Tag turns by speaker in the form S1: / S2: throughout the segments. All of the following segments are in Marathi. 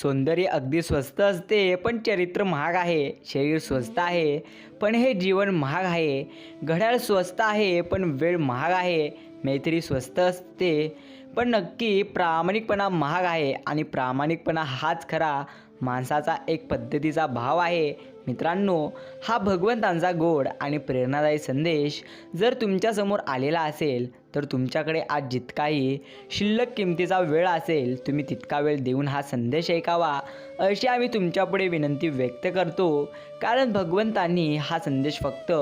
S1: सौंदर्य अगदी स्वस्त असते पण चरित्र महाग आहे शरीर स्वस्त आहे पण हे जीवन महाग आहे. घड्याळ स्वस्त आहे पण वेळ महाग आहे मैत्री स्वस्त असते. पण नक्की प्रामाणिकपणा महाग आहे आणि प्रामाणिकपणा हाच खरा माणसाचा एक पद्धतीचा भाव आहे. मित्रांनो हा भगवंतांचा गोड आणि प्रेरणादायी संदेश जर तुमच्यासमोर आलेला असेल तर तुमच्याकडे आज जितकाही शिल्लक किमतीचा वेळ असेल तुम्ही तितका वेळ देऊन हा संदेश ऐकावा अशी आम्ही तुमच्यापुढे विनंती व्यक्त करतो. कारण भगवंतांनी हा संदेश फक्त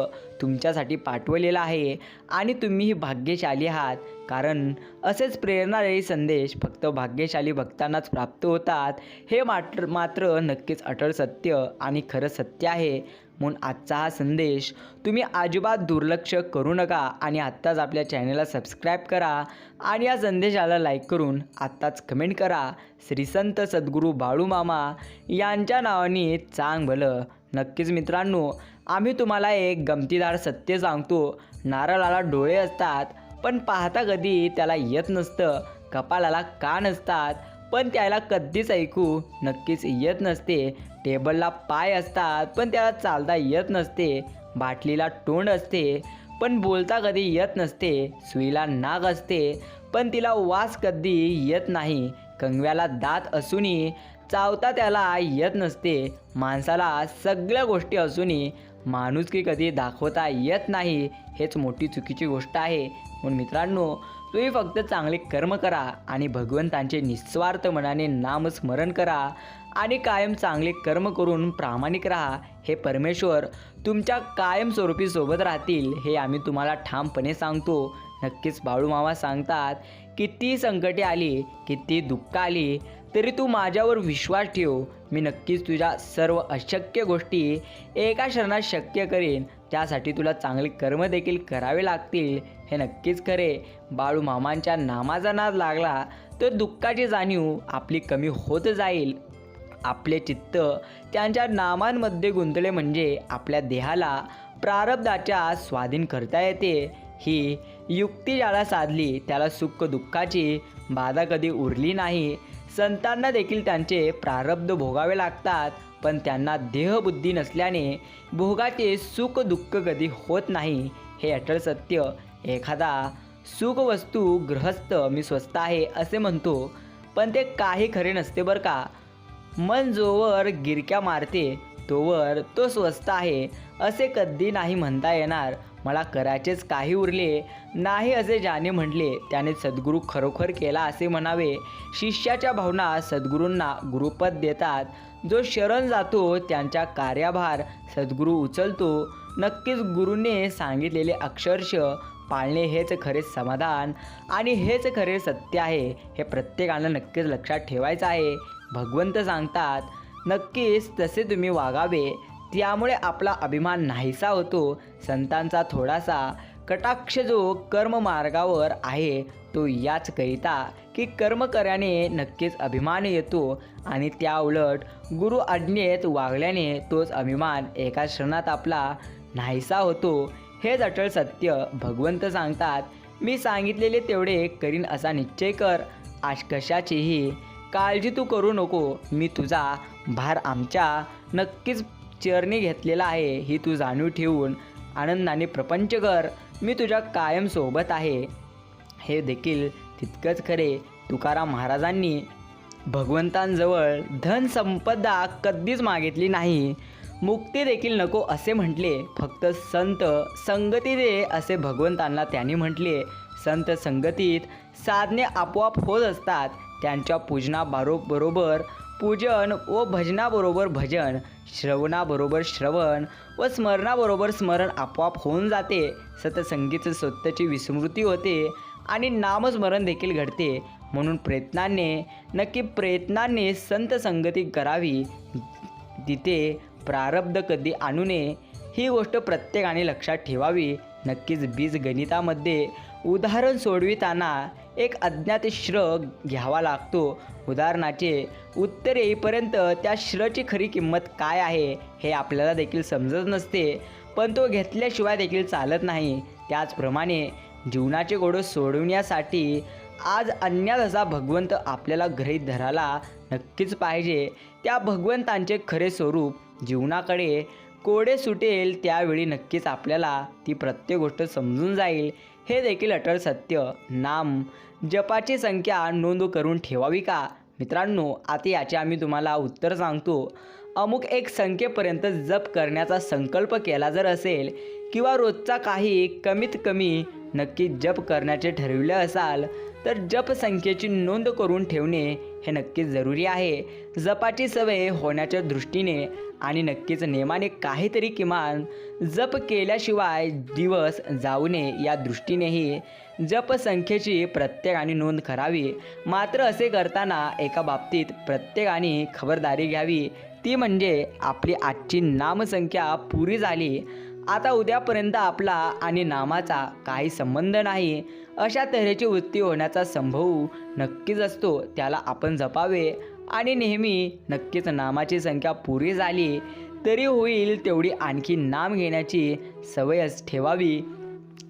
S1: तुमच्यासाठी पाठवलेला आहे आणि तुम्हीही भाग्यशाली आहात. कारण असेच प्रेरणादायी संदेश फक्त भाग्यशाली भक्तांनाच प्राप्त होतात हे मात्र मात्र नक्कीच अटळ सत्य आणि खरं सत्य सत्य आहे. म्हणून आजचा हा संदेश तुम्ही अजिबात दुर्लक्ष करू नका आणि आत्ताच आपल्या चॅनलला सबस्क्राईब करा आणि या संदेशाला लाईक करून आत्ताच कमेंट करा. श्री संत सद्गुरू बाळूमामा यांच्या नावाने चांग भलं. नक्कीच मित्रांनो आम्ही तुम्हाला एक गमतीदार सत्य सांगतो. नारळाला डोळे असतात पण पाहता कधी त्याला येत नसतं. कपाळाला कान असतात पण त्याला कधीच ऐकू नक्कीच येत नसते. टेबलला पाय असतात पण त्याला चालता येत नसते. बाटलीला तोंड असते पण बोलता कधी येत नसते. सुईला नाक असते पण तिला वास कधी येत नाही. कंगव्याला दात असूनही चावता त्याला येत नसते. माणसाला सगळ्या गोष्टी असूनही माणुसकी कधी दाखवता येत नाही हेच मोठी चुकीची गोष्ट आहे. म्हणून मित्रांनो तुम्ही फक्त चांगले कर्म करा आणि भगवंतांचे निस्वार्थ मनाने नामस्मरण करा आणि कायम चांगले कर्म करून प्रामाणिक राहा. हे परमेश्वर तुमच्या कायमस्वरूपी सोबत राहतील हे आम्ही तुम्हाला ठामपणे सांगतो. नक्कीच बाळूमामा सांगतात किती संकटे आली किती दुःख आली तरी तू माझ्यावर विश्वास ठेव. मी नक्कीच तुझ्या सर्व अशक्य गोष्टी एका क्षणात शक्य करेन. त्यासाठी तुला चांगले कर्म देखील करावे लागतील. हे नक्कीच खरे. बाळू मामांच्या नामाचा नाद लागला तर दुःखाची जाणीव आपली कमी होत जाईल. आपले चित्त त्यांच्या नामांमध्ये गुंतले म्हणजे आपल्या देहाला प्रारब्धाच्या स्वाधीन करता येते. ही युक्ती ज्याला साधली त्याला सुख दुःखाची बाधा कधी उरली नाही. संतांना देखील त्यांचे प्रारब्ध भोगावे लागतात पण त्यांना देहबुद्धी नसल्याने भोगाचे सुख दुःख कधी होत नाही हे अटळ सत्य. एखादा सुखवस्तू ग्रहस्थ गृहस्थ मी स्वस्त आहे असे म्हणतो पण ते काही खरे नसते बरं का. मन जोवर गिरक्या मारते तोवर तो स्वस्त आहे असे कधी नाही म्हणता येणार. मला करायचेच काही उरले नाही असे ज्याने म्हटले त्याने सद्गुरू खरोखर केला असे म्हणावे. शिष्याच्या भावना सद्गुरूंना गुरुपद देतात. जो शरण जातो त्यांच्या कार्यभार सद्गुरू उचलतो. नक्कीच गुरुने सांगितलेले अक्षरश पाळणे हेच खरे समाधान आणि हेच खरे सत्य आहे हे प्रत्येकानं नक्कीच लक्षात ठेवायचं आहे. भगवंत सांगतात नक्कीच तसे तुम्ही वागावे. त्यामुळे आपला अभिमान नाहीसा होतो. संतांचा थोडासा कटाक्ष जो कर्म मार्गावर आहे तो याच करिता की कर्म करण्याने नक्कीच अभिमान येतो आणि त्या उलट गुरु आज्ञेत वागल्याने तोच अभिमान एका क्षणात आपला नाहीसा होतो. हेच अटळ सत्य भगवंत सांगतात. मी सांगितलेले तेवढे करीन असा निश्चय कर. आज कशाचीही काळजी तू करू नको. मी तुझा भार आमच्या नक्कीच चरणी घेतलेला आहे ही तू जाणीव ठेवून आनंदाने प्रपंच कर मी तुझ्या कायम सोबत आहे. हे देखील तितकंच खरे तुकाराम महाराजांनी भगवंतांजवळ धन संपदा कधीच मागितली नाही. मुक्ती देखील नको असे म्हटले फक्त संत संगती दे असे भगवंतांना त्यांनी म्हटले. संत संगतीत साधने आपोआप होत असतात त्यांच्या पूजना बरोबर पूजन व भजनाबरोबर भजन श्रवणाबरोबर श्रवण व स्मरणाबरोबर स्मरण आपोआप होऊन जाते. सतसंगीत स्वतःची विस्मृती होते आणि नामस्मरण देखील घडते. म्हणून प्रयत्नाने नक्की प्रयत्नाने संत संगती करावी. तिथे प्रारब्ध कधी आणू नये ही गोष्ट प्रत्येकाने लक्षात ठेवावी. नक्कीच बीजगणितामध्ये उदाहरण सोडविताना एक अज्ञात श्र घ्यावा लागतो. उदाहरणाचे उत्तर येईपर्यंत त्या श्रची खरी किंमत काय आहे हे आपल्याला देखील समजत नसते. पण तो घेतल्याशिवाय देखील चालत नाही. त्याचप्रमाणे जीवनाचे गोडं सोडवण्यासाठी आज अन्यात असा भगवंत आपल्याला गृहीत धरायला नक्कीच पाहिजे. त्या भगवंतांचे खरे स्वरूप जीवनाकडे कोडे सुटेल त्यावेळी नक्कीच आपल्याला ती प्रत्येक गोष्ट समजून जाईल. हे देखील अटळ सत्य. नाम जपाची संख्या नोंद करून ठेवावी का? मित्रांनो आता याचे आम्ही तुम्हाला उत्तर सांगतो. अमुक एक संख्येपर्यंत जप करण्याचा संकल्प केला जर असेल किंवा रोजचा काही कमीत कमी नक्की जप करण्याचे ठरविले असाल तर जप संख्येची नोंद करून ठेवणे हे नक्कीच जरुरी आहे. जपाची सवय होण्याच्या दृष्टीने आणि नक्कीच नेमाने काहीतरी किमान जप केल्याशिवाय दिवस जाऊ नये या दृष्टीनेही जपसंख्येची प्रत्येकाने नोंद करावी. मात्र असे करताना एका बाबतीत प्रत्येकाने खबरदारी घ्यावी. ती म्हणजे आपली आजची नामसंख्या पुरी झाली. आता उद्यापर्यंत आपला आणि नामाचा काही संबंध नाही. अशा तऱ्हेची वृत्ती होण्याचा संभव नक्कीच असतो. त्याला आपण जपावे. आणि नेहमी नक्कीच नामाची संख्या पुरी झाली तरी होईल तेवढी आणखी नाम घेण्याची सवयच ठेवावी.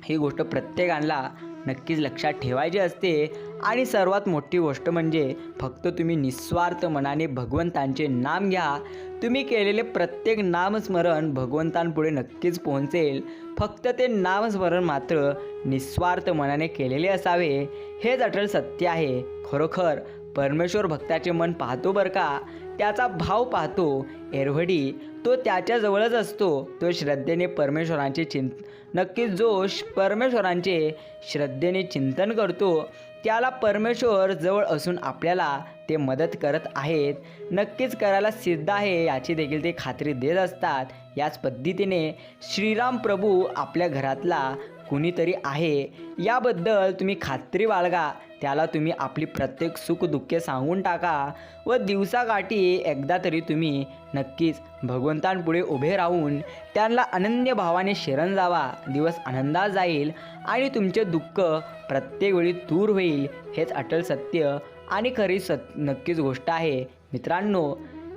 S1: ही गोष्ट प्रत्येकाला नक्कीच लक्षात ठेवायची असते. आणि सर्वात मोठी गोष्ट म्हणजे फक्त तुम्ही निस्वार्थ मनाने भगवंतांचे नाम घ्या. तुम्ही केलेले प्रत्येक नामस्मरण भगवंतांपुढे नक्कीच पोहोचेल. फक्त ते नामस्मरण मात्र निस्वार्थ मनाने केलेले असावे. हेच अटल सत्य आहे. खरोखर परमेश्वर भक्ताचे मन पाहतो बरं का? त्याचा भाव पाहतो. एरवडी तो त्याच्याजवळच असतो. तो श्रद्धेने परमेश्वरांचे चिंत नक्कीच जो श- परमेश्वरांचे श्रद्धेने चिंतन करतो. त्याला परमेश्वर जवळ असून आपल्याला ते मदत करत आहेत. नक्कीच करायला सिद्ध आहे याची देखील ते खात्री देत असतात. याच पद्धतीने श्रीराम प्रभू आपल्या घरातला कुणीतरी आहे. याबद्दल तुम्ही खात्री बाळगा. त्याला तुम्ही आपली प्रत्येक सुखदुःखे सांगून टाका व दिवसाकाठी एकदा तरी तुम्ही नक्कीच भगवंतांपुढे उभे राहून त्यांना अनन्य भावाने शरण जावा. दिवस आनंदात जाईल आणि तुमचे दुःख प्रत्येक वेळी दूर होईल. हेच अटल सत्य आणि खरी सत नक्कीच गोष्ट आहे. मित्रांनो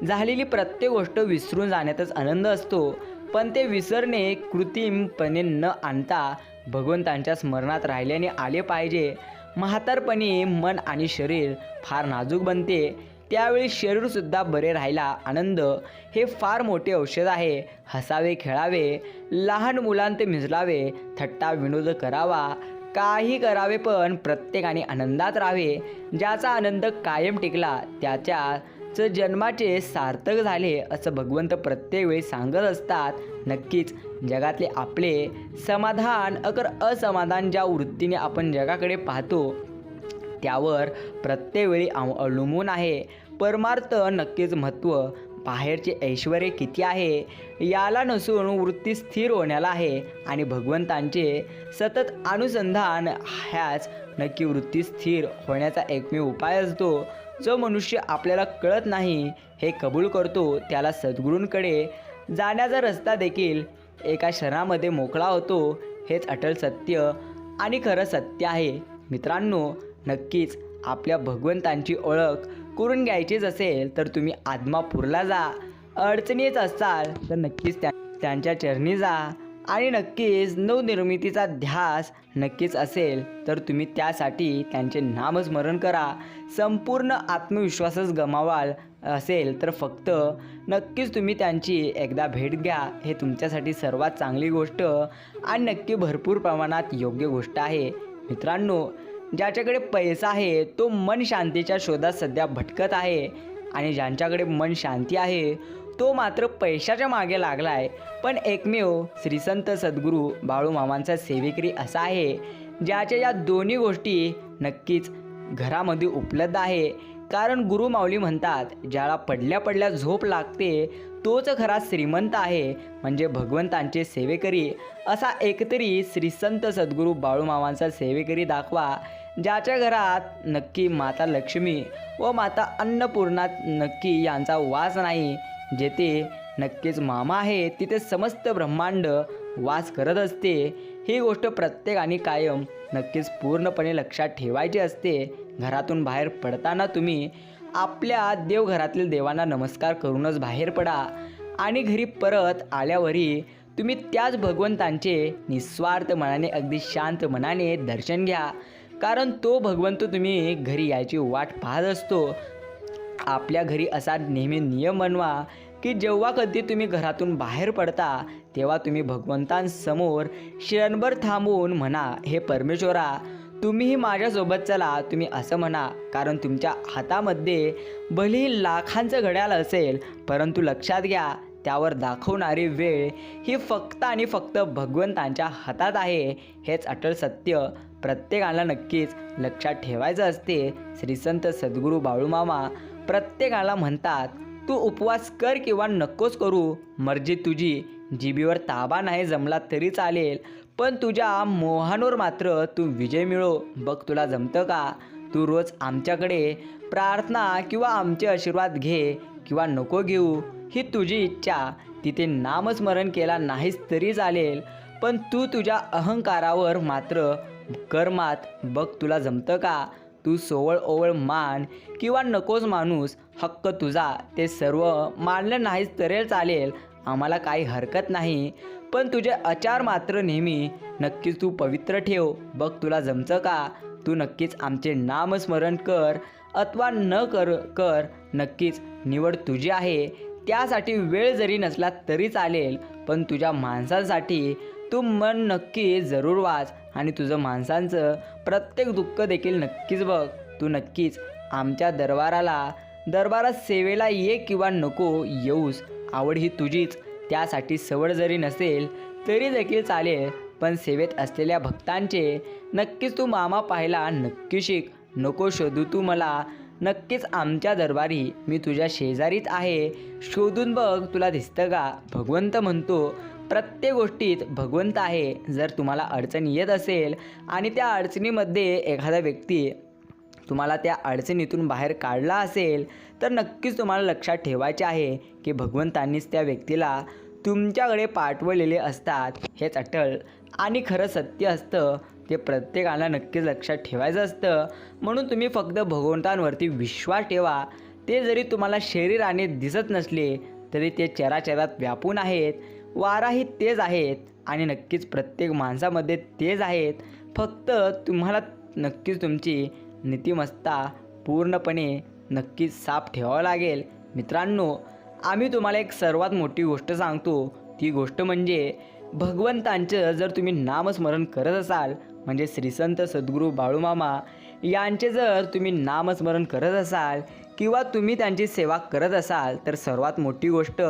S1: झालेली प्रत्येक गोष्ट विसरून जाण्यातच आनंद असतो. पण ते विसरणे कृत्रिमपणे न आणता भगवंतांच्या स्मरणात राहिल्याने आले पाहिजे. म्हातारपणी मन आणि शरीर फार नाजूक बनते. त्यावेळी शरीरसुद्धा बरे राहायला आनंद. हे फार मोठे औषध आहे. हसावे खेळावे लहान मुलांत मिजलावे थट्टा विनोद करावा. काही करावे पण प्रत्येकाने आनंदात राहावे. ज्याचा आनंद कायम टिकला त्याच्याच जन्माचे सार्थक झाले असं भगवंत प्रत्येक वेळी सांगत असतात. नक्कीच जगातले आपले समाधान अगर असमाधान ज्या वृत्तीने आपण जगाकडे पाहतो त्यावर प्रत्येक वेळी अव- अवलंबून आहे. परमार्थ नक्कीच महत्त्व बाहेरचे ऐश्वर किती आहे याला नसून वृत्ती स्थिर होण्याला आहे आणि भगवंतांचे सतत अनुसंधान ह्याच नक्की वृत्ती स्थिर होण्याचा एकमेव उपाय असतो. जो मनुष्य आपल्याला कळत नाही हे कबूल करतो त्याला सद्गुरूंकडे जाण्याचा रस्ता देखील एका क्षणामध्ये मोकळा होतो हेच अटल सत्य आणि खरं सत्य आहे. मित्रांनो नक्कीच आपल्या भगवंतांची ओळख करून घ्यायचीच असेल तर तुम्ही आदमापूरला जा. अडचणीत असाल तर नक्कीच त्या त्यांच्या चरणी जा. आणि नक्कीच नवनिर्मितीचा ध्यास नक्कीच असेल तर तुम्ही त्यासाठी त्यांचे नामस्मरण करा. संपूर्ण आत्मविश्वासच गमावाल. असेल तर फक्त नक्कीच तुम्ही त्यांची एकदा भेट घ्या. हे तुमच्यासाठी सर्वात चांगली गोष्ट आणि नक्की भरपूर प्रमाणात योग्य गोष्ट आहे. मित्रांनो ज्याच्याकडे पैसा आहे तो मन शांतीच्या शोधात सध्या भटकत आहे. आणि ज्यांच्याकडे मन शांती आहे तो मात्र पैशाच्या मागे लागला आहे पण एकमेव श्रीसंत सद्गुरू बाळूमामांचा सेविक्री असा आहे ज्याच्या या दोन्ही गोष्टी नक्कीच घरामध्ये उपलब्ध आहे. कारण गुरु माऊली म्हणतात ज्याला पडल्या पडल्या झोप लागते तोच खरा श्रीमंत आहे म्हणजे भगवंतांचे सेवेकरी. असा एकतरी श्रीसंत सद्गुरू बाळूमामांचा सेवेकरी दाखवा ज्याच्या घरात नक्की माता लक्ष्मी व माता अन्नपूर्णा नक्की यांचा वास नाही. जेथे नक्कीच मामा आहे तिथे समस्त ब्रह्मांड वास करत असते. ही गोष्ट प्रत्येकाने कायम नक्कीच पूर्णपणे लक्षात ठेवायचे असते. घरातून बाहेर पडताना तुम्ही आपल्या देवघरातील देवांना नमस्कार करूनच बाहेर पडा. आणि घरी परत आल्यावरही तुम्ही त्याच भगवंतांचे निस्वार्थ मनाने अगदी शांत मनाने दर्शन घ्या. कारण तो भगवंत तुम्ही घरी यायची वाट पाहत असतो. आपल्या घरी असा नेहमी नियम बनवा की जेव्हा कधी तुम्ही घरातून बाहेर पडता तेव्हा तुम्ही भगवंतांसमोर क्षणभर थांबून म्हणा हे परमेश्वरा तुम्हीही माझ्यासोबत चला तुम्ही असं म्हणा कारण तुमच्या हातामध्ये भलेही लाखांचं घड्याळ असेल परंतु लक्षात घ्या त्यावर दाखवणारी वेळ ही फक्त आणि फक्त भगवंतांच्या हातात आहे हेच अटल सत्य. प्रत्येकाला नक्कीच लक्षात ठेवायचं असते श्रीसंत सद्गुरू बाळूमामा प्रत्येकाला म्हणतात तू उपवास कर किंवा नकोच करू मर्जी तुझी. जीबीवर ताबा नाही जमला तरी चालेल. पण तुझ्या मोहांवर मात्र तू विजय मिळो. बघ तुला जमतं का? तू रोज आमच्याकडे प्रार्थना किंवा आमचे आशीर्वाद घे किंवा नको घेऊ. ही तुझी इच्छा. तिथे नामस्मरण केला नाहीस तरी चालेल. पण तू तुझ्या अहंकारावर मात्र कर्मात बघ तुला जमतं का? तू सोवळ ओवळ मान किंवा नकोच माणूस. हक्क तुझा. ते सर्व मानलं नाहीस तरी चालेल. आम्हाला काही हरकत नाही. पण तुझे आचार मात्र नेहमी. नक्कीच तू पवित्र ठेव. बघ तुला जमचं का? तू नक्कीच आमचे नामस्मरण कर. अथवा न कर कर. नक्कीच निवड तुझी आहे. त्यासाठी वेळ जरी नसला तरी चालेल. पण तुझ्या माणसांसाठी तू मन नक्की जरूर वाच. आणि तुझं माणसांचं प्रत्येक दुःख देखील नक्कीच बघ. तू नक्कीच आमच्या दरबाराला दरबारात सेवेला ये किंवा नको येऊस. आवड ही तुझीच. त्यासाठी सवड जरी नसेल तरी देखील चालेल. पण सेवेत असलेल्या भक्तांचे नक्कीच तू मामा पाहायला नक्की शिक. नको शोधू तू मला. नक्कीच आमच्या दरबारी मी तुझ्या शेजारीच आहे. शोधून बघ तुला दिसतं का? भगवंत म्हणतो प्रत्येक गोष्टीत भगवंत आहे. जर तुम्हाला अडचण येत असेल आणि त्या अडचणीमध्ये एखादा व्यक्ती तुम्हाला त्या अडचणीतून बाहेर काढला असेल तर नक्कीच तुम्हाला लक्षात ठेवायचे आहे की भगवंतांनीच त्या व्यक्तीला तुमच्याकडे पाठवलेले असतात. हेच अटल आणि खरं सत्य असतं. ते प्रत्येकाला नक्कीच लक्षात ठेवायचं असतं. म्हणून तुम्ही फक्त भगवंतांवरती विश्वास ठेवा. ते जरी तुम्हाला शरीराने दिसत नसले तरी ते चराचरात व्यापून आहेत. वाराही तेच आहेत आणि नक्कीच प्रत्येक माणसामध्ये तेच आहेत. फक्त तुम्हाला नक्कीच तुमची नीतिमत्ता पूर्णपणे नक्कीच साफ ठेवावं लागेल. मित्रांनो आम्ही तुम्हाला एक सर्वात मोठी गोष्ट सांगतो. ती गोष्ट म्हणजे भगवंतांचं जर तुम्ही नामस्मरण करत असाल म्हणजे श्रीसंत सद्गुरू बाळूमामा यांचे जर तुम्ही नामस्मरण करत असाल किंवा तुम्ही त्यांची सेवा करत असाल तर सर्वात मोठी गोष्ट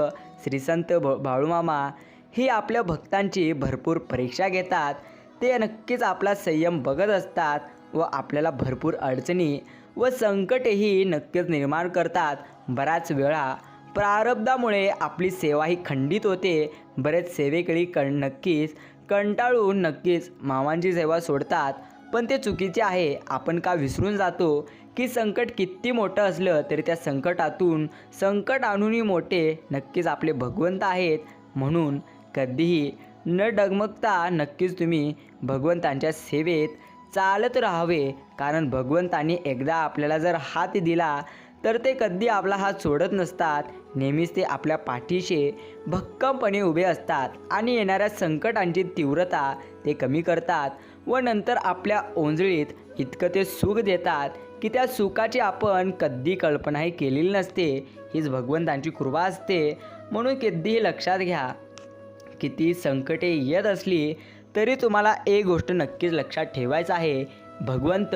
S1: श्रीसंत भ बाळूमामा ही आपल्या भक्तांची भरपूर परीक्षा घेतात. ते नक्कीच आपला संयम बघत असतात व आपल्याला भरपूर अडचणी व संकटेही नक्कीच निर्माण करतात. बऱ्याच वेळा प्रारब्धामुळे आपली सेवा ही खंडित होते. बरेच सेवेकडे कण नक्कीच कंटाळून नक्कीच मामांची सेवा सोडतात. पण ते चुकीचे आहे. आपण का विसरून जातो? की संकट किती मोठं असलं तरी त्या संकटातून संकट आणूनही मोठे नक्कीच आपले भगवंत आहेत. म्हणून कधीही न डगमगता नक्कीच तुम्ही भगवंतांच्या सेवेत चालत राहावे. कारण भगवंतांनी एकदा आपल्याला जर हात दिला तर ते कधी आपला हात सोडत नसतात. नेहमीच ते आपल्या पाठीशी भक्कमपणे उभे असतात आणि येणाऱ्या संकटांची तीव्रता ते कमी करतात व नंतर आपल्या ओंजळीत इतकं ते सुख देतात की त्या सुखाची आपण कधी कल्पनाही केलेली नसते. हीच भगवंतांची कृपा असते. म्हणून कधीही लक्षात घ्या किती संकटे येत असली तरी तुम्हाला एक गोष्ट नक्कीच लक्षात ठेवायचं आहे. भगवंत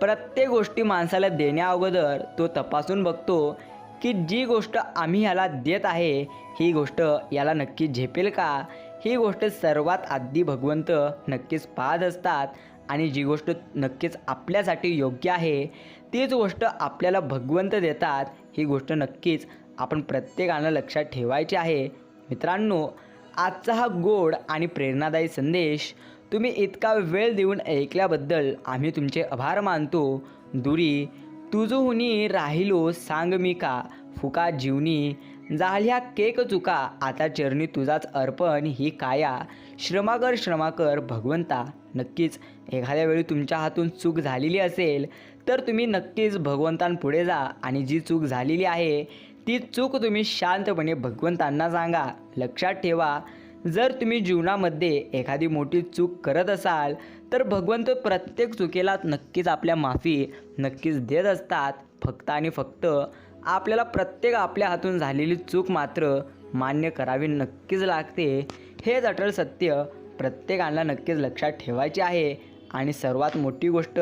S1: प्रत्येक गोष्टी माणसाला देण्या अगोदर तो तपासून बघतो की जी गोष्ट आम्ही याला देत आहे ही गोष्ट याला नक्की झेपेल का? ही गोष्ट सर्वात आधी भगवंत नक्कीच पाहत असतात आणि जी गोष्ट नक्कीच आपल्यासाठी योग्य आहे तीच गोष्ट आपल्याला भगवंत देतात ही गोष्ट नक्कीच आपण प्रत्येकानं लक्षात ठेवायची आहे. मित्रांनो आजचा हा गोड आणि प्रेरणादायी संदेश तुम्ही इतका वेळ देऊन ऐकल्याबद्दल आम्ही तुमचे आभार मानतो. दुरी तुझुहुनी राहिलो सांग मी का? फुका जीवनी झाल्या केक चुका आता चरणी तुझाच अर्पण ही काया. श्रमाकर श्रमाकर भगवंता नक्कीच एखाद्या वेळी तुमच्या हातून चूक झालेली असेल तर तुम्ही नक्कीच भगवंतांपुढे जा आणि जी चूक झालेली आहे ती चूक तुम्ही शांतपणे भगवंतांना सांगा. लक्षात ठेवा जर तुम्ही जीवनामध्ये एखादी मोठी चूक करत असाल तर भगवंत प्रत्येक चुकीला नक्कीच आपल्या माफी नक्कीच देत असतात. फक्त आणि फक्त आपल्याला प्रत्येक आपल्या हातून झालेली चूक मात्र मान्य करावी नक्कीच लागते. हेच अटल सत्य प्रत्येकाला नक्कीच लक्षात ठेवायचे आहे. आणि सर्वात मोठी गोष्ट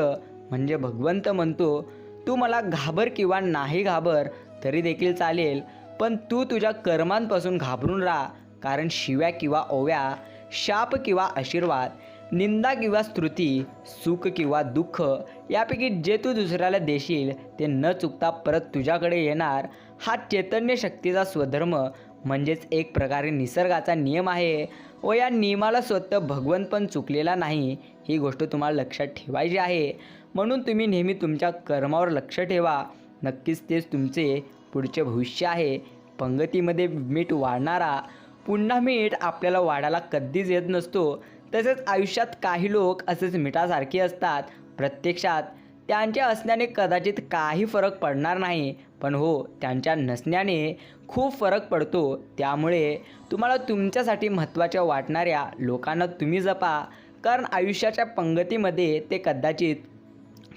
S1: म्हणजे भगवंत म्हणतो तू मला घाबर किंवा नाही घाबर तरी देखील चालेल. पण तू तुझ्या कर्मांपासून घाबरून राहा. कारण शिव्या किंवा ओव्या शाप किंवा आशीर्वाद निंदा किंवा स्तुती सुख किंवा दुःख यापैकी जे तू दुसऱ्याला देशील ते न चुकता परत तुझ्याकडे येणार. हा चैतन्य शक्तीचा स्वधर्म म्हणजेच एक प्रकारे निसर्गाचा नियम आहे. व या नियमाला स्वतः भगवंत पण चुकलेला नाही ही गोष्ट तुम्हाला लक्षात ठेवायची आहे. म्हणून तुम्ही नेहमी तुमच्या कर्मावर लक्ष ठेवा. नक्कीच तेच तुमचे पुढचे भविष्य आहे. पंगतीमध्ये मीठ वाढणारा पुन्हा मीठ आपल्याला वाढायला कधीच येत नसतो. तसेच आयुष्यात काही लोक असेच मिठासारखे असतात. प्रत्यक्षात त्यांच्या असण्याने कदाचित काही फरक पडणार नाही. पण हो त्यांच्या नसण्याने खूप फरक पडतो. त्यामुळे तुम्हाला तुमच्यासाठी महत्त्वाच्या वाटणाऱ्या लोकांना तुम्ही जपा. कारण आयुष्याच्या पंगतीमध्ये ते कदाचित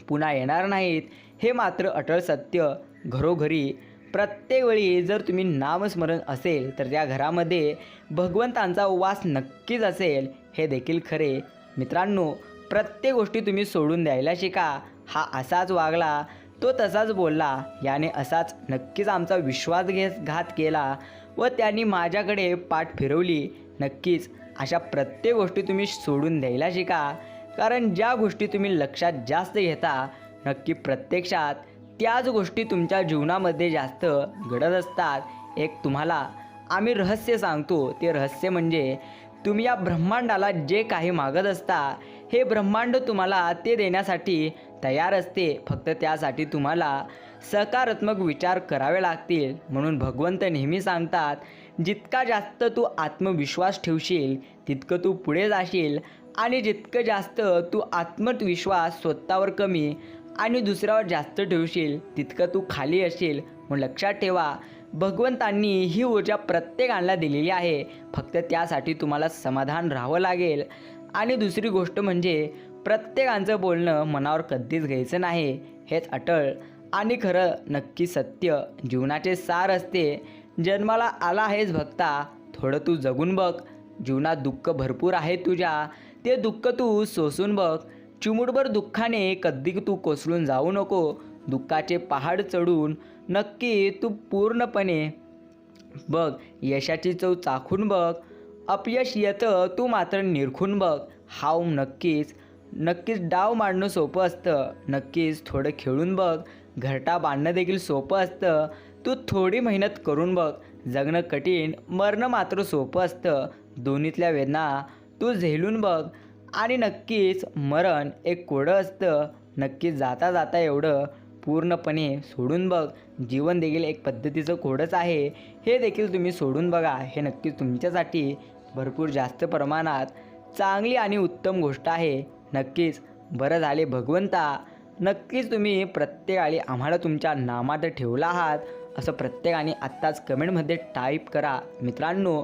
S1: पुन्हा येणार नाहीत. हे मात्र अटळ सत्य. घरोघरी प्रत्येक वेळी जर तुम्ही नामस्मरण असेल तर त्या घरामध्ये भगवंतांचा वास नक्कीच असेल. हे देखील खरे. मित्रांनो प्रत्येक गोष्टी तुम्ही सोडून द्यायला शिका. हा असाच वागला तो तसाच बोलला. याने असाच नक्कीच आमचा विश्वास घात केला व त्यांनी माझ्याकडे पाठ फिरवली. नक्कीच अशा प्रत्येक गोष्टी तुम्ही सोडून द्यायला शिका. कारण ज्या गोष्टी तुम्ही लक्षात जास्त घेता नक्की प्रत्यक्षात त्याच गोष्टी तुमच्या जीवनामध्ये जास्त घडत असतात. एक तुम्हाला आम्ही रहस्य सांगतो. ते रहस्य म्हणजे तुम्ही या ब्रह्मांडाला जे काही मागत असता हे ब्रह्मांड तुम्हाला ते देण्यासाठी तयार असते. फक्त त्यासाठी तुम्हाला सकारात्मक विचार करावे लागतील. म्हणून भगवंत नेहमी सांगतात जितका जास्त तू आत्मविश्वास ठेवशील तितकं तू पुढे जाशील. आणि जितकं जास्त तू आत्मविश्वास स्वतःवर कमी आणि दुसऱ्यावर जास्त ठेवशील तितकं तू खाली असशील म्हणून लक्षात ठेवा. भगवंतांनी ही ऊर्जा प्रत्येकाला दिलेली आहे. फक्त त्यासाठी तुम्हाला समाधान राहावं लागेल. आणि दुसरी गोष्ट म्हणजे प्रत्येकांचं बोलणं मनावर कधीच घ्यायचं नाही. हेच अटळ. आणि खरं नक्की सत्य. जीवनाचे सार असते. जन्माला आला आहेस भक्ता. थोडं तू जगून बघ. जीवनात दुःख भरपूर आहे तुझ्या. ते दुःख तू सोसून बघ. चिमुटभर दुःखाने कधी तू कोसळून जाऊ नको. दुःखाचे पहाड चढून नक्की तू पूर्णपणे बघ. यशाची चव चाखून बघ. अपयश येतं तू मात्र निरखून बघ. हाव नक्कीच नक्कीच डाव मांडणं सोपं असतं. नक्कीच थोडं खेळून बघ. घरटा बांधणं देखील सोपं असतं. तू थोडी मेहनत करून बघ. जगणं कठीण मरणं मात्र सोपं असतं. दोन्हीतल्या वेदना तू झेलून बघ. आणि नक्कीच मरण एक कोडं असतं. नक्कीच जाता जाता एवढं पूर्णपणे सोडून बघ. जीवन देखील एक पद्धतीचं कोडच आहे. हे देखील तुम्ही सोडून बघा. हे नक्कीच तुमच्यासाठी भरपूर जास्त प्रमाणात चांगली आणि उत्तम गोष्ट आहे. नक्कीच बरं झाले भगवंता. नक्कीच तुम्ही प्रत्येकाने आम्हाला तुमच्या नामात ठेवला आहात. असं प्रत्येकाने आत्ताच कमेंटमध्ये टाईप करा. मित्रांनो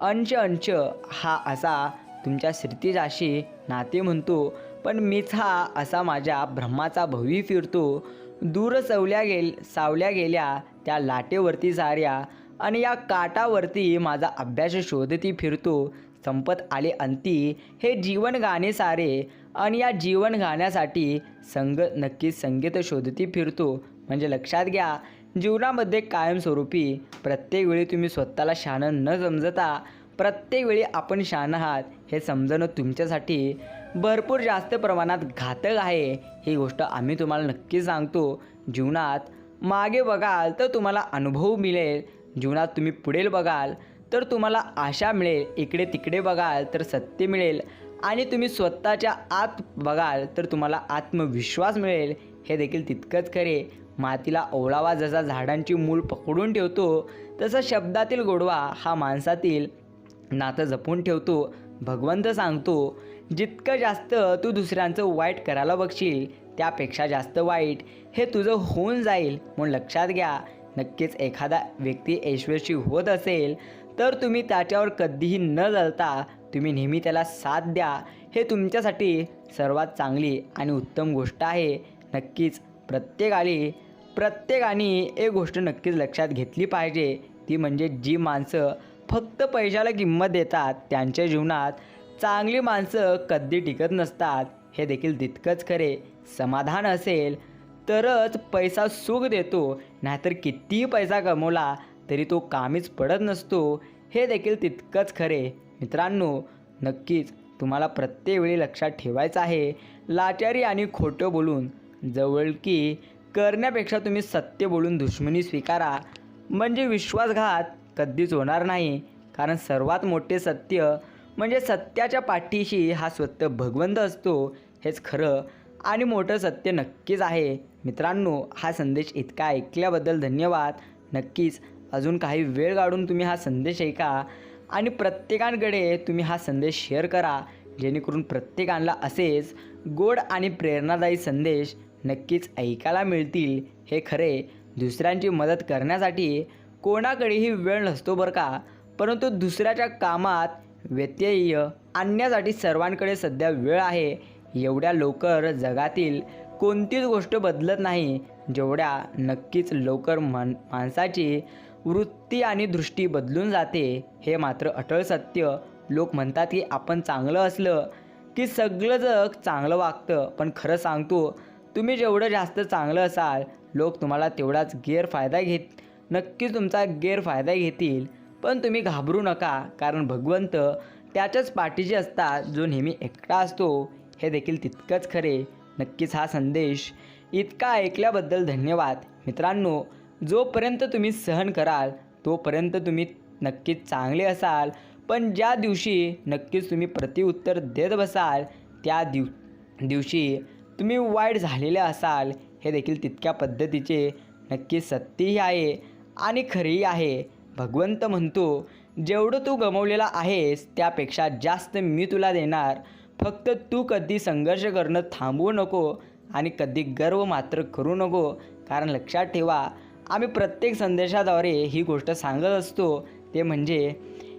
S1: अंश अंश हा असा तुमच्या श्रीतीजाशी नाते म्हणतो पण मीच हा असा माझ्या ब्रह्माचा भवी फिरतो. दूर सवल्या गेल सावल्या गेल्या त्या लाटेवरती साऱ्या आणि या काटावरती माझा अभ्यास शोधती फिरतो. संपत आले अंती हे जीवन गाणे सारे आणि या जीवन गाण्यासाठी संग नक्की संगीत शोधती फिरतो. म्हणजे लक्षात घ्या जीवनामध्ये कायमस्वरूपी प्रत्येक वेळी तुम्ही स्वतःला शान न समजता प्रत्येक वेळी आपण शहाण आहात हे समजणं तुमच्यासाठी भरपूर जास्त प्रमाणात घातक आहे. ही गोष्ट आम्ही तुम्हाला नक्की सांगतो. जीवनात मागे बघाल तर तुम्हाला अनुभव मिळेल. जीवनात तुम्ही पुढे बघाल तर तुम्हाला आशा मिळेल. इकडे तिकडे बघाल तर सत्य मिळेल. आणि तुम्ही स्वतःच्या आत बघाल तर तुम्हाला आत्मविश्वास मिळेल. हे देखील तितकंच खरे. मातीला ओळावा जसा झाडांची मूळ पकडून ठेवतो तसा शब्दातील गोडवा हा माणसातील नातं जपून ठेवतो भगवंत सांगतो जितकं जास्त तू दुसऱ्यांचं वाईट करायला बघशील त्यापेक्षा जास्त वाईट हे तुझं होऊन जाईल म्हणून लक्षात घ्या. नक्कीच एखादा व्यक्ती यशस्वी होत असेल तर तुम्ही त्याच्यावर कधीही न जळता तुम्ही नेहमी त्याला साथ द्या. हे तुमच्यासाठी सर्वात चांगली आणि उत्तम गोष्ट आहे. नक्कीच प्रत्येकाने प्रत्येकाने एक गोष्ट नक्कीच लक्षात घेतली पाहिजे. ती म्हणजे जी माणसं फक्त पैशाला किंमत देतात त्यांच्या जीवनात चांगली माणसं कधी टिकत नसतात. हे देखील तितकंच खरे. समाधान असेल तरच पैसा सुख देतो. नाहीतर कितीही पैसा कमवला तरी तो कामीच पडत नसतो. हे देखील तितकंच खरे. मित्रांनो नक्कीच तुम्हाला प्रत्येक वेळी लक्षात ठेवायचं आहे लाचारी आणि खोटं बोलून. जवळकी करण्यापेक्षा तुम्ही सत्य बोलून दुश्मनी स्वीकारा. म्हणजे विश्वासघात कधीच होणार नाही. कारण सर्वात मोठे सत्य म्हणजे सत्याच्या पाठीशी हा स्वतः भगवंत असतो हेच खरं आणि मोठं सत्य नक्कीच आहे. मित्रांनो हा संदेश इतका ऐकल्याबद्दल धन्यवाद. नक्कीच अजून काही वेळ काढून तुम्ही हा संदेश ऐका आणि प्रत्येकांकडे तुम्ही हा संदेश शेअर करा. जेणेकरून प्रत्येकाला असेच गोड आणि प्रेरणादायी संदेश नक्कीच ऐकायला मिळतील. हे खरे दुसऱ्यांची मदत करण्यासाठी कोणाकडेही वेळ नसतो बरं का. परंतु दुसऱ्याच्या कामात व्यत्यय आणण्यासाठी सर्वांकडे सध्या वेळ आहे. एवढ्या लवकर जगातील कोणतीच गोष्ट बदलत नाही. जेवढ्या नक्कीच लवकर मन माणसाची वृत्ती आणि दृष्टी बदलून जाते हे मात्र अटळ सत्य. लोक म्हणतात की आपण चांगलं असलं की सगळं जग चांगलं वागतं. पण खरं सांगतो तुम्ही जेवढं जास्त चांगलं असाल लोक तुम्हाला तेवढाच गैरफायदा घेत नक्कीच तुमचा गैरफायदा घेतील. पण तुम्ही घाबरू नका कारण भगवंत त्याच्याच पाठीशी असतात जो नेहमी एकटा असतो. हे देखील तितकंच खरे. नक्कीच हा संदेश इतका ऐकल्याबद्दल धन्यवाद. मित्रांनो जोपर्यंत तुम्ही सहन कराल तोपर्यंत तुम्ही नक्कीच चांगले असाल. पण ज्या दिवशी नक्कीच तुम्ही प्रतिउत्तर देत बसाल त्या दिव दिवशी तुम्ही वाईट झालेले असाल हे देखील तितक्या पद्धतीचे नक्कीच सत्यही आहे. आणि खरीही आहे. भगवंत म्हणतो जेवढं तू गमवलेला आहेस त्यापेक्षा जास्त मी तुला देणार. फक्त तू कधी संघर्ष करणं थांबवू नको आणि कधी गर्व मात्र करू नको. कारण लक्षात ठेवा आम्ही प्रत्येक संदेशाद्वारे ही गोष्ट सांगत असतो. ते म्हणजे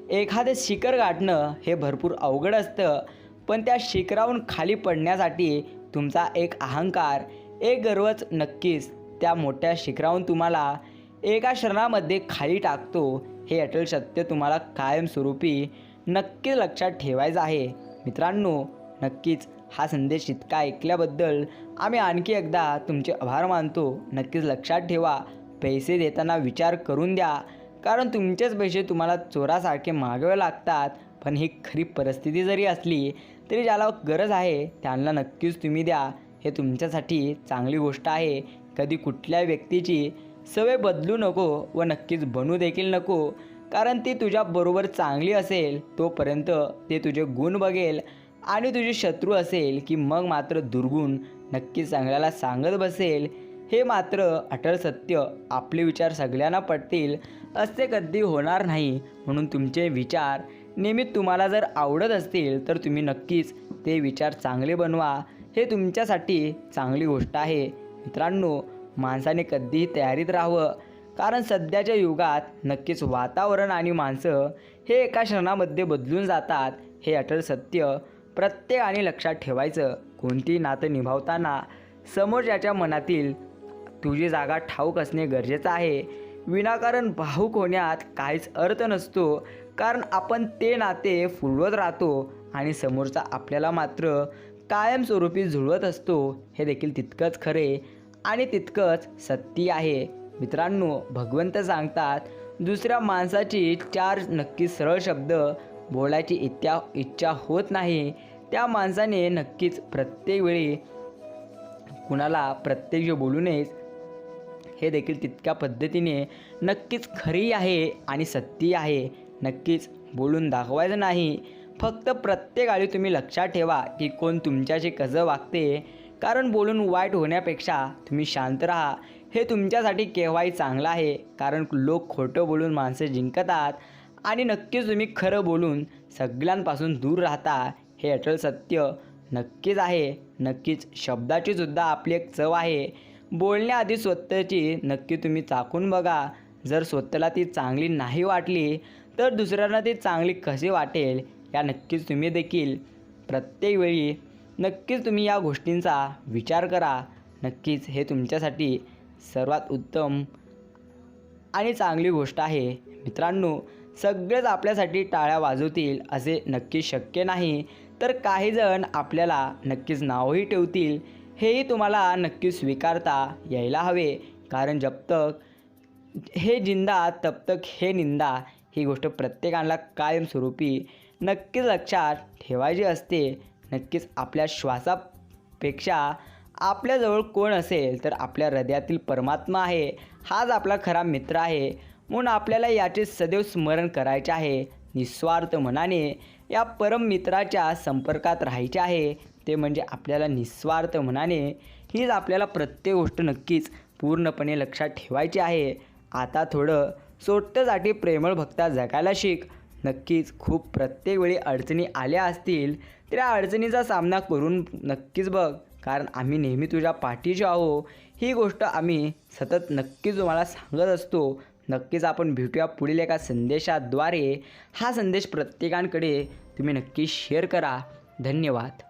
S1: एखादे शिखर गाठणं हे भरपूर अवघड असतं. पण त्या शिखराहून खाली पडण्यासाठी तुमचा एक अहंकार एक गर्वच नक्कीच त्या मोठ्या शिखराहून तुम्हाला एका क्षणामध्ये खाली टाकतो. हे अटल सत्य तुम्हाला कायमस्वरूपी नक्कीच लक्षात ठेवायचं आहे. मित्रांनो नक्कीच हा संदेश इतका ऐकल्याबद्दल आम्ही आणखी एकदा तुमचे आभार मानतो. नक्कीच लक्षात ठेवा. पैसे देताना विचार करून द्या. कारण तुमचेच पैसे तुम्हाला चोरासारखे मागावे लागतात. पण ही खरी परिस्थिती जरी असली तरी ज्याला गरज आहे त्यांना नक्कीच तुम्ही द्या. हे तुमच्यासाठी चांगली गोष्ट आहे. कधी कुठल्या व्यक्तीची सवय बदलू नको व नक्कीच बनू देखील नको. कारण ती तुझ्याबरोबर चांगली असेल तोपर्यंत ते तुझे गुण बघेल आणि तुझे शत्रू असेल की मग मात्र दुर्गुण नक्कीच चांगल्याला सांगत बसेल. हे मात्र अटल सत्य आपले विचार सगळ्यांना पटतील असे कधी होणार नाही म्हणून तुमचे विचार नेहमी तुम्हाला जर आवडत असतील तर तुम्ही नक्कीच ते विचार चांगले बनवा. हे तुमच्यासाठी चांगली गोष्ट आहे. मित्रांनो माणसाने कधीही तयारीत राहावं. कारण सध्याच्या युगात नक्कीच वातावरण आणि माणसं हे एका क्षणामध्ये बदलून जातात हे अटल सत्य प्रत्येकाने लक्षात ठेवायचं. कोणती नातं निभावताना समोरच्याच्या मनातील तुझी जागा ठाऊक असणे गरजेचं आहे. विनाकारण भाऊक होण्यात काहीच अर्थ नसतो. कारण आपण ते नाते फुलवत राहतो आणि समोरचा आपल्याला मात्र कायमस्वरूपी जुळवत असतो. हे देखील तितकंच खरे. आणि तितकंच सत्य आहे. मित्रांनो भगवंत सांगतात दुसऱ्या माणसाची चार नक्की सरळ शब्द बोलायची इत्या इच्छा होत नाही. त्या माणसाने नक्कीच प्रत्येक वेळी कुणाला प्रत्यक्ष बोलू नयेच हे देखील तितक्या पद्धतीने नक्कीच खरी आहे आणि सत्य आहे. नक्कीच बोलून दाखवायचं नाही. फक्त प्रत्येक आळी तुम्ही लक्षात ठेवा की कोण तुमच्याशी कसं वागते कारण बोलून वाईट होण्यापेक्षा तुम्ही शांत राहा. हे तुमच्यासाठी केव्हाही चांगलं आहे. कारण लोक खोटं बोलून माणसं जिंकतात आणि नक्कीच तुम्ही खरं बोलून सगळ्यांपासून दूर राहता हे अटल सत्य नक्कीच आहे. नक्कीच शब्दाची सुद्धा आपली एक चव आहे. बोलण्याआधी स्वतःची नक्की तुम्ही चाकून बघा. जर स्वतःला ती चांगली नाही वाटली तर दुसऱ्यांना ती चांगली कशी वाटेल या नक्कीच तुम्ही देखील. प्रत्येक वेळी नक्कीच तुम्ही या गोष्टींचा विचार करा. नक्कीच हे तुमच्यासाठी सर्वात उत्तम आणि चांगली गोष्ट आहे. मित्रांनो सगळेच आपल्यासाठी टाळ्या वाजवतील असे नक्की शक्य नाही. तर काहीजण आपल्याला नक्कीच नावही ठेवतील. हेही तुम्हाला नक्की स्वीकारता यायला हवे. कारण जब तक हे जिंदा तब तक हे निंदा ही गोष्ट प्रत्येकाला कायमस्वरूपी नक्कीच लक्षात ठेवायची असते. नक्कीच आपल्या श्वासापेक्षा आपल्याजवळ कोण असेल तर आपल्या हृदयातील परमात्मा आहे हाच आपला खरा मित्र आहे. म्हणून आपल्याला याचे सदैव स्मरण करायचे आहे. निस्वार्थ मनाने या परम मित्राच्या संपर्कात राहायचे आहे. ते म्हणजे आपल्याला निस्वार्थ मनाने हीच आपल्याला प्रत्येक गोष्ट नक्कीच पूर्णपणे लक्षात ठेवायची आहे. आता थोडं सोट्टसाठी प्रेमळ भक्ता जगायला शिक. नक्कीच खूप प्रत्येक वेळी अडचणी आल्या असतील तर या अडचणीचा सामना करून नक्कीच बघ. कारण आम्ही नेहमी तुझ्या पाठीशी आहो. ही गोष्ट आम्ही सतत नक्कीच तुम्हाला सांगत असतो. नक्कीच आपण भेटूया पुढील एका संदेशाद्वारे. हा संदेश प्रत्येकांकडे तुम्ही नक्की शेअर करा. धन्यवाद.